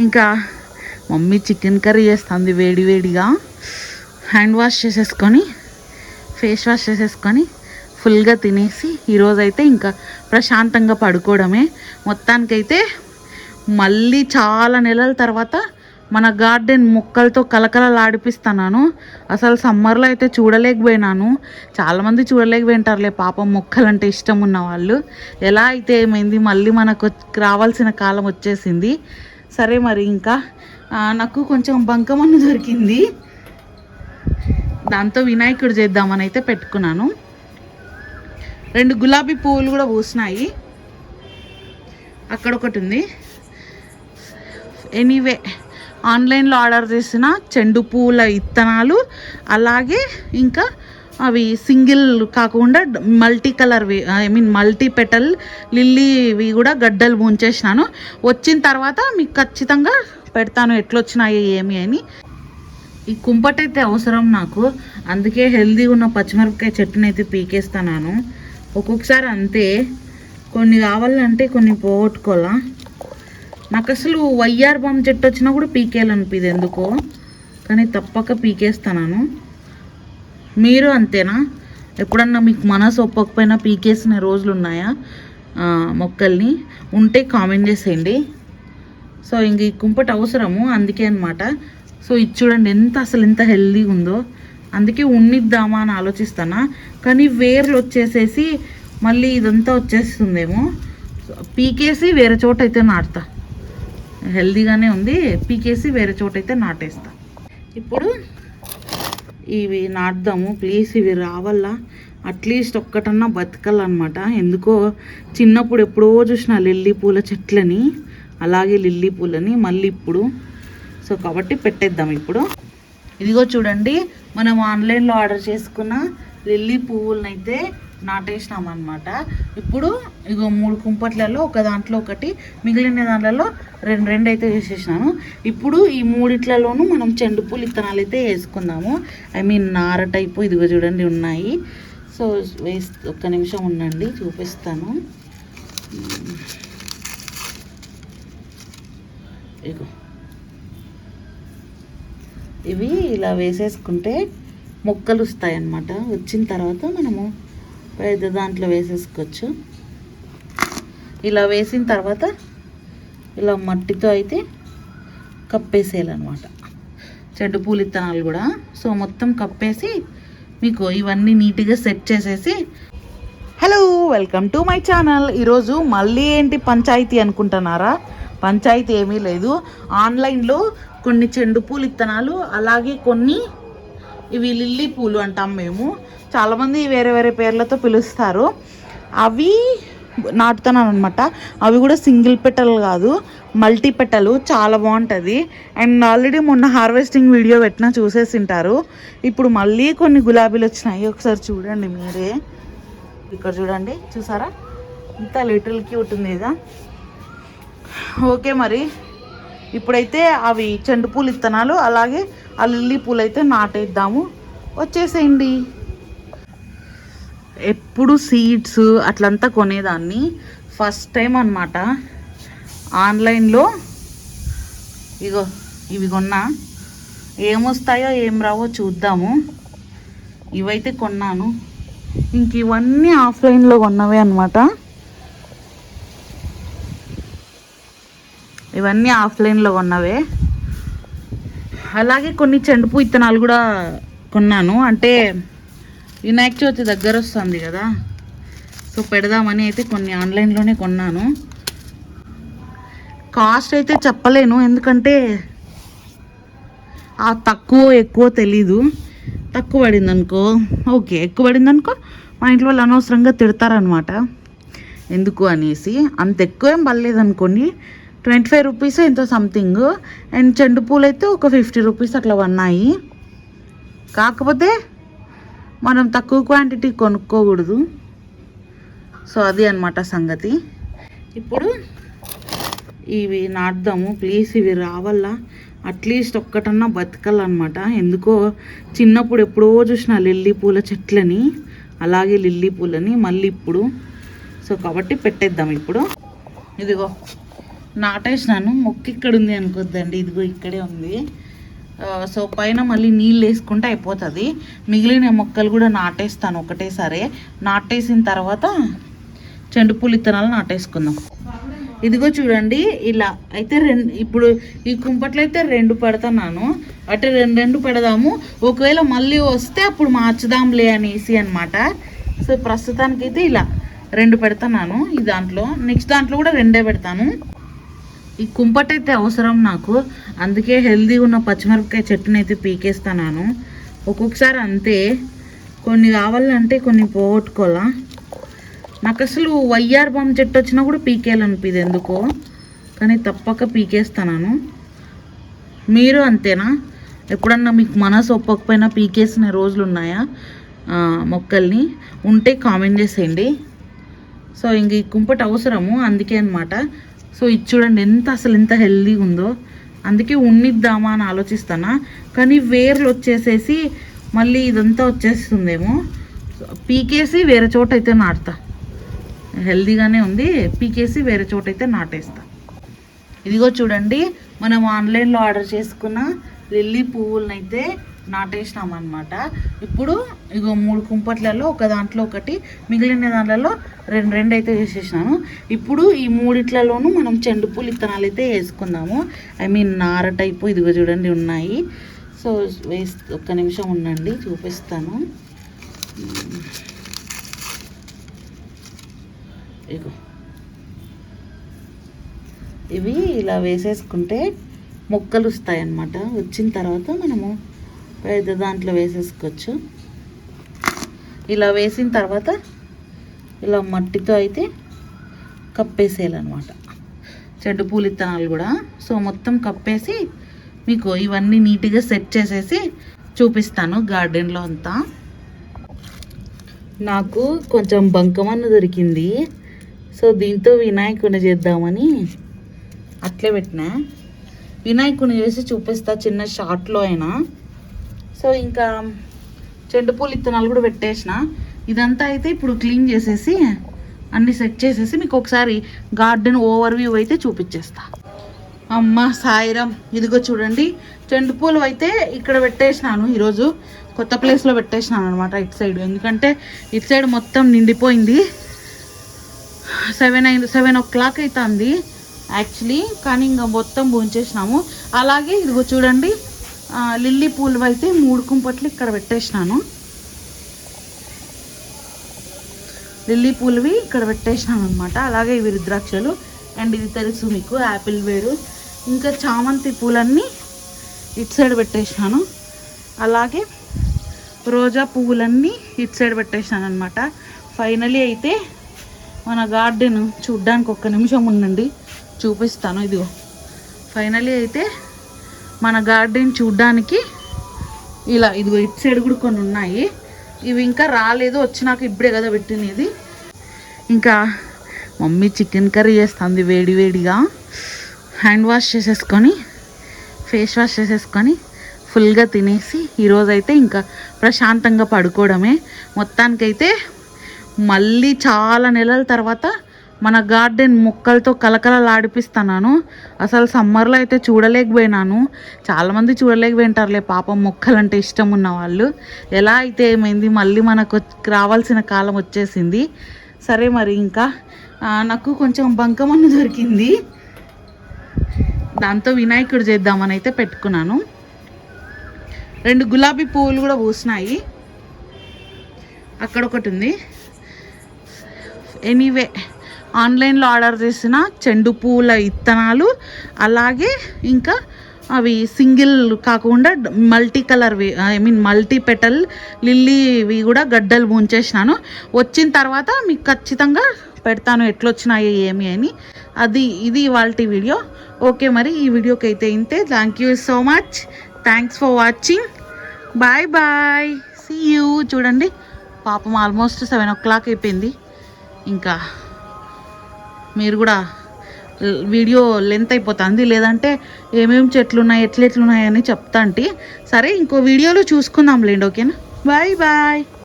ఇంకా mummy chicken curry చేస్తుంది వేడి వేడిగా. హ్యాండ్ వాష్ చేసేసుకొని ఫేస్ వాష్ చేసేసుకొని ఫుల్గా తినేసి ఈరోజైతే ఇంకా ప్రశాంతంగా పడుకోవడమే. మొత్తానికైతే మళ్ళీ చాలా నెలల తర్వాత మన గార్డెన్ మొక్కలతో కలకలలాడిపిస్తున్నాను. అసలు సమ్మర్లో అయితే చూడలేకపోయినాను. చాలామంది చూడలేకపోయింటారులే పాపం మొక్కలంటే ఇష్టం ఉన్న వాళ్ళు. ఎలా అయితే ఏమైంది మళ్ళీ మనకు రావాల్సిన కాలం వచ్చేసింది. సరే మరి ఇంకా నాకు కొంచెం బంకమన్ను దొరికింది. దాంతో వినాయకుడు చేద్దామని అయితే పెట్టుకున్నాను. రెండు గులాబీ పువ్వులు కూడా పూసినాయి. అక్కడ ఒకటి ఉంది. ఎనీవే ఆన్లైన్లో ఆర్డర్ చేసిన చెండు పువ్వుల ఇత్తనాలు అలాగే ఇంకా అవి సింగిల్ కాకుండా మల్టీ కలర్వి ఐ మీన్ మల్టీ పెటల్ లిల్లీవి కూడా గడ్డలు ముంచేసినాను. వచ్చిన తర్వాత మీకు ఖచ్చితంగా పెడతాను. ఎట్లొచ్చినాయి ఏమి అని. ఈ కుంపటైతే అవసరం నాకు. అందుకే హెల్దీగా ఉన్న పచ్చిమిరపకాయ చెట్టుని అయితే పీకేస్తున్నాను ఒక్కొక్కసారి అంతే. కొన్ని కావాలంటే కొన్ని పోగొట్టుకోవాలా. నాకు అసలు వైఆర్ బామ్ చెట్టు వచ్చినా కూడా పీకేయాలనిపిది ఎందుకో. కానీ తప్పక పీకేస్తాను మీరు అంతేనా? ఎప్పుడన్నా మీకు మనసు ఒప్పకపోయినా పీకేసిన రోజులు ఉన్నాయా మొక్కల్ని ఉంటే కామెంట్ చేసేయండి. సో ఇంక ఈ కుంపటి అవసరము అందుకే అనమాట సో ఇది చూడండి ఎంత అసలు ఎంత హెల్దీగా ఉందో. అందుకే ఉండిద్దామా అని ఆలోచిస్తానా? కానీ వేర్లు వచ్చేసేసి మళ్ళీ ఇదంతా వచ్చేస్తుందేమో. పీకేసి వేరే చోట అయితే నాటుతా. హెల్దీగానే ఉంది పీకేసి వేరే చోట అయితే నాటేస్తా. ఇప్పుడు ఇవి నాటుదాము. ప్లీజ్ ఇవి రావాలా అట్లీస్ట్ ఒక్కటన్నా బతకాలన్నమాట. ఎందుకో చిన్నప్పుడు ఎప్పుడో చూసిన లిల్లీ పూల చెట్లని అలాగే లిల్లీ పూలని మళ్ళీ ఇప్పుడు. సో కాబట్టి పెట్టేద్దాం ఇప్పుడు. ఇదిగో చూడండి మనం ఆన్లైన్లో ఆర్డర్ చేసుకున్న లిల్లీ పువ్వులనైతే నాటేసినాం అనమాట ఇప్పుడు ఇగో మూడు కుంపట్లలో ఒక దాంట్లో ఒకటి మిగిలిన దాంట్లలో రెండు రెండు అయితే వేసేసినాను. ఇప్పుడు ఈ మూడిట్లలోనూ మనం చెండు పూలు ఇత్తనాలు అయితే వేసుకుందాము. ఐ మీన్ నార టైపు ఇదిగో చూడండి ఉన్నాయి. సో వేస్ ఒక్క నిమిషం ఉండండి చూపిస్తాను. ఇగో. ఇవి ఇలా వేసేసుకుంటే మొక్కలు వస్తాయి అన్నమాట వచ్చిన తర్వాత మనము పెద్ద దాంట్లో వేసేసుకోవచ్చు. ఇలా వేసిన తర్వాత ఇలా మట్టితో అయితే కప్పేసేయాలన్నమాట. చెడ్డు పూలు ఇత్తనాలు కూడా. సో మొత్తం కప్పేసి మీకు ఇవన్నీ నీట్గా సెట్ చేసేసి hello welcome to my channel. ఈరోజు మళ్ళీ ఏంటి పంచాయతీ అనుకుంటున్నారా? పంచాయతీ ఏమీ లేదు. ఆన్లైన్లో కొన్ని చెండు పూలు ఇత్తనాలు అలాగే కొన్ని ఇవి లిల్లీ పూలు అంటాం మేము. చాలామంది వేరే వేరే పేర్లతో పిలుస్తారు. అవి నాటుతున్నాను అనమాట అవి కూడా సింగిల్ పెట్టలు కాదు మల్టీ పెట్టలు. చాలా బాగుంటుంది. అండ్ ఆల్రెడీ మొన్న హార్వెస్టింగ్ వీడియో పెట్టినా చూసేసింటారు. ఇప్పుడు మళ్ళీ కొన్ని గులాబీలు వచ్చినాయి. ఒకసారి చూడండి మీరే. ఇక్కడ చూడండి. చూసారా? ఇంత లిటిల్ క్యూట్ ఉంది ఇదా ఓకే మరి. ఇప్పుడైతే అవి చెండు పూలు ఇత్తనాలు అలాగే ఆ లిల్లీ పూలు అయితే నాటేద్దాము. వచ్చేసేయండి. ఎప్పుడు సీడ్స్ అట్లంతా కొనేదాన్ని. ఫస్ట్ టైం అనమాట ఆన్లైన్లో ఇగో ఇవి కొన్నా. ఏమొస్తాయో ఏం రావో చూద్దాము. ఇవైతే కొన్నాను. ఇంక ఇవన్నీ ఆఫ్లైన్లో కొన్నవే అనమాట ఇవన్నీ ఆఫ్లైన్లో కొన్నవే. అలాగే కొన్ని చెండుపు ఇత్తనాలు కూడా కొన్నాను. అంటే వినాయక చవితి దగ్గర వస్తుంది కదా. సో పెడదామని అయితే కొన్ని ఆన్లైన్లోనే కొన్నాను. కాస్ట్ అయితే చెప్పలేను. ఎందుకంటే ఆ తక్కువ ఎక్కువ తెలీదు. తక్కువ పడింది అనుకో ఓకే ఎక్కువ పడింది అనుకో మా ఇంట్లో వాళ్ళు అనవసరంగా తిడతారనమాట ఎందుకు అనేసి అంత ఎక్కువ ఏం పడలేదు అనుకోండి ట్వంటీ ఫైవ్ రూపీస్ ఎంతో సంథింగ్ అండ్ చెండు పూలు అయితే ఒక ఫిఫ్టీ రూపీస్ అట్లా ఉన్నాయి కాకపోతే మనం తక్కువ క్వాంటిటీ కొనుక్కోకూడదు. సో అది అనమాట సంగతి. ఇప్పుడు ఇవి నాటుదాము. ప్లీజ్ ఇవి రావాలా అట్లీస్ట్ ఒక్కటన్నా బతకాలన్నమాట. ఎందుకో చిన్నప్పుడు ఎప్పుడో చూసిన లిల్లీ పూల చెట్లని అలాగే లిల్లీ పూలని మళ్ళీ ఇప్పుడు. సో కాబట్టి పెట్టేద్దాం ఇప్పుడు. ఇదిగో. నాటేసినాను. మొక్క ఇక్కడ ఉంది అనుకోద్దండి. ఇదిగో ఇక్కడే ఉంది. సో పైన మళ్ళీ నీళ్ళు వేసుకుంటే అయిపోతుంది. మిగిలిన మొక్కలు కూడా నాటేస్తాను ఒకటేసారి. నాటేసిన తర్వాత చెండు పూలు ఇత్తనాలు నాటేసుకుందాం. ఇదిగో చూడండి ఇలా అయితే రెండు ఇప్పుడు ఈ కుంపట్లో అయితే రెండు పెడతాను అంటే రెండు రెండు పెడదాము. ఒకవేళ మళ్ళీ వస్తే అప్పుడు మార్చుదాంలే అనేసి అనమాట సో ప్రస్తుతానికైతే ఇలా రెండు పెడతాను ఈ దాంట్లో నెక్స్ట్ దాంట్లో కూడా రెండే పెడతాను. ఈ కుంపట అయితే అవసరం నాకు. అందుకే హెల్దీగా ఉన్న పచ్చిమిరపకాయ చెట్టుని అయితే పీకేస్తున్నాను ఒక్కొక్కసారి అంతే. కొన్ని కావాలంటే కొన్ని పోగొట్టుకోవాలా. నాకు అసలు వైఆర్ బామ్ చెట్టు వచ్చినా కూడా పీకేయాలనిపిది ఎందుకో. కానీ తప్పక పీకేస్తున్నాను మీరు అంతేనా? ఎప్పుడన్నా మీకు మనసు ఒప్పకపోయినా పీకేసిన రోజులు ఉన్నాయా మొక్కల్ని ఉంటే కామెంట్ చేసేయండి. సో ఇంక ఈ కుంపటి అవసరము అందుకే అనమాట సో ఇది చూడండి ఎంత అసలు ఎంత హెల్దీగా ఉందో. అందుకే ఉండిద్దామా అని ఆలోచిస్తానా కానీ వేర్లు వచ్చేసేసి మళ్ళీ ఇదంతా వచ్చేస్తుందేమో. పీకేసి వేరే చోట అయితే నాటుతా. హెల్దీగానే ఉంది పీకేసి వేరే చోట అయితే నాటేస్తా. ఇదిగో చూడండి మనం ఆన్లైన్లో ఆర్డర్ చేసుకున్న లిల్లీ పువ్వులనైతే నాటేసినాం అనమాట ఇప్పుడు ఇగో మూడు కుంపట్లలో ఒక దాంట్లో ఒకటి మిగిలిన దాంట్లలో రెండు రెండు అయితే వేసేసినాను. ఇప్పుడు ఈ మూడిట్లలోనూ మనం చెండు పూలు ఇత్తనాలు అయితే వేసుకుందాము. ఐ మీన్ నార టైపు ఇదిగో చూడండి ఉన్నాయి. సో వేస్ ఒక్క నిమిషం ఉండండి చూపిస్తాను. ఇగో. ఇవి ఇలా వేసేసుకుంటే మొక్కలు వస్తాయి అన్నమాట వచ్చిన తర్వాత మనము పెద్ద దాంట్లో వేసేసుకోవచ్చు. ఇలా వేసిన తర్వాత ఇలా మట్టితో అయితే కప్పేసేయాలన్నమాట. చెడ్డు పూలు ఇత్తనాలు కూడా. సో మొత్తం కప్పేసి మీకు ఇవన్నీ నీట్గా సెట్ చేసేసి చూపిస్తాను గార్డెన్లో అంతా. నాకు కొంచెం బంకమన్న దొరికింది. సో దీంతో వినాయకుని చేద్దామని అట్లే పెట్టినా. వినాయకుని చేసి చూపిస్తా చిన్న షార్ట్లో అయినా. సో ఇంకా చెండు పూలు ఇత్తనాలు కూడా పెట్టేసిన. ఇదంతా అయితే ఇప్పుడు క్లీన్ చేసేసి అన్ని సెట్ చేసేసి మీకు ఒకసారి గార్డెన్ ఓవర్ వ్యూ అయితే చూపించేస్తా. అమ్మ సాయిరం ఇదిగో చూడండి. చెండు పూలు అయితే ఇక్కడ పెట్టేసినాను ఈరోజు. కొత్త ప్లేస్లో పెట్టేసినాను అనమాట ఇటు సైడ్ ఎందుకంటే ఇటు సైడ్ మొత్తం నిండిపోయింది. సెవెన్ అయింది సెవెన్ ఓ క్లాక్ అవుతుంది యాక్చువల్లీ కానీ ఇంకా మొత్తం భోంచేసినాము. అలాగే ఇదిగో చూడండి. లిల్లీ పూలు అయితే మూడు కుంపట్లు ఇక్కడ పెట్టేసినాను. లిల్లీ పూలువి ఇక్కడ పెట్టేసినాను అనమాట అలాగే ఇవి రుద్రాక్షలు. అండ్ ఇది తెలుసు మీకు యాపిల్ వేరు. ఇంకా చామంతి పూలన్నీ ఇటు సైడ్ పెట్టేసినాను. అలాగే రోజా పువ్వులన్నీ ఇటు సైడ్ పెట్టేసినాను అనమాట ఫైనలీ అయితే మన గార్డెన్ చూడ్డానికి ఒక్క నిమిషం ఉండండి. చూపిస్తాను ఇదిగో. ఫైనలీ అయితే మన గార్డెన్ చూడ్డానికి ఇలా ఇదిగో ఇటు సైడ్ కూడా కొన్ని ఉన్నాయి. ఇవి ఇంకా రాలేదు వచ్చినాక ఇప్పుడే కదా పెట్టినది. ఇంకా మమ్మీ చికెన్ కర్రీ చేస్తుంది వేడి వేడిగా. హ్యాండ్ వాష్ చేసేసుకొని ఫేస్ వాష్ చేసేసుకొని ఫుల్గా తినేసి ఈరోజైతే ఇంకా ప్రశాంతంగా పడుకోవడమే. మొత్తానికైతే మళ్ళీ చాలా నెలల తర్వాత మన గార్డెన్ మొక్కలతో కలకలలాడిపిస్తున్నాను అసలు సమ్మర్లో అయితే చూడలేకపోయినాను. చాలామంది చూడలేకపోయింటారులే పాపం మొక్కలంటే ఇష్టం ఉన్న వాళ్ళు ఎలా అయితే ఏమైంది మళ్ళీ మనకు రావాల్సిన కాలం వచ్చేసింది. సరే మరి ఇంకా నాకు కొంచెం బంకమన్ను దొరికింది. దాంతో వినాయకుడు చేద్దామని అయితే పెట్టుకున్నాను. రెండు గులాబీ పువ్వులు కూడా పూసినాయి. అక్కడ ఒకటి ఉంది. ఎనీవే ఆన్లైన్లో ఆర్డర్ చేసిన చెండు పూల ఇత్తనాలు అలాగే ఇంకా అవి సింగిల్ కాకుండా మల్టీ కలర్వి ఐ మీన్ మల్టీ పెటల్ లిల్లీవి కూడా గడ్డలు ముంచేసినాను. వచ్చిన తర్వాత మీకు ఖచ్చితంగా పెడతాను ఎట్లొచ్చినాయో ఏమి అని. అది ఇది ఇవాళ వీడియో. ఓకే మరి ఈ వీడియోకి అయితే ఇంతే. Thank you so much thanks for watching bye bye see you చూడండి పాపం ఆల్మోస్ట్ సెవెన్ ఓ క్లాక్ అయిపోయింది. ఇంకా మీరు కూడా వీడియో లెంత్ అయిపోతుంది. లేదంటే ఏమేమి చెట్లు ఉన్నాయి ఎట్లెట్లున్నాయి అని చెప్తా అంటే సరే ఇంకో వీడియోలో చూసుకుందాం లేండి ఓకేనా? Bye bye.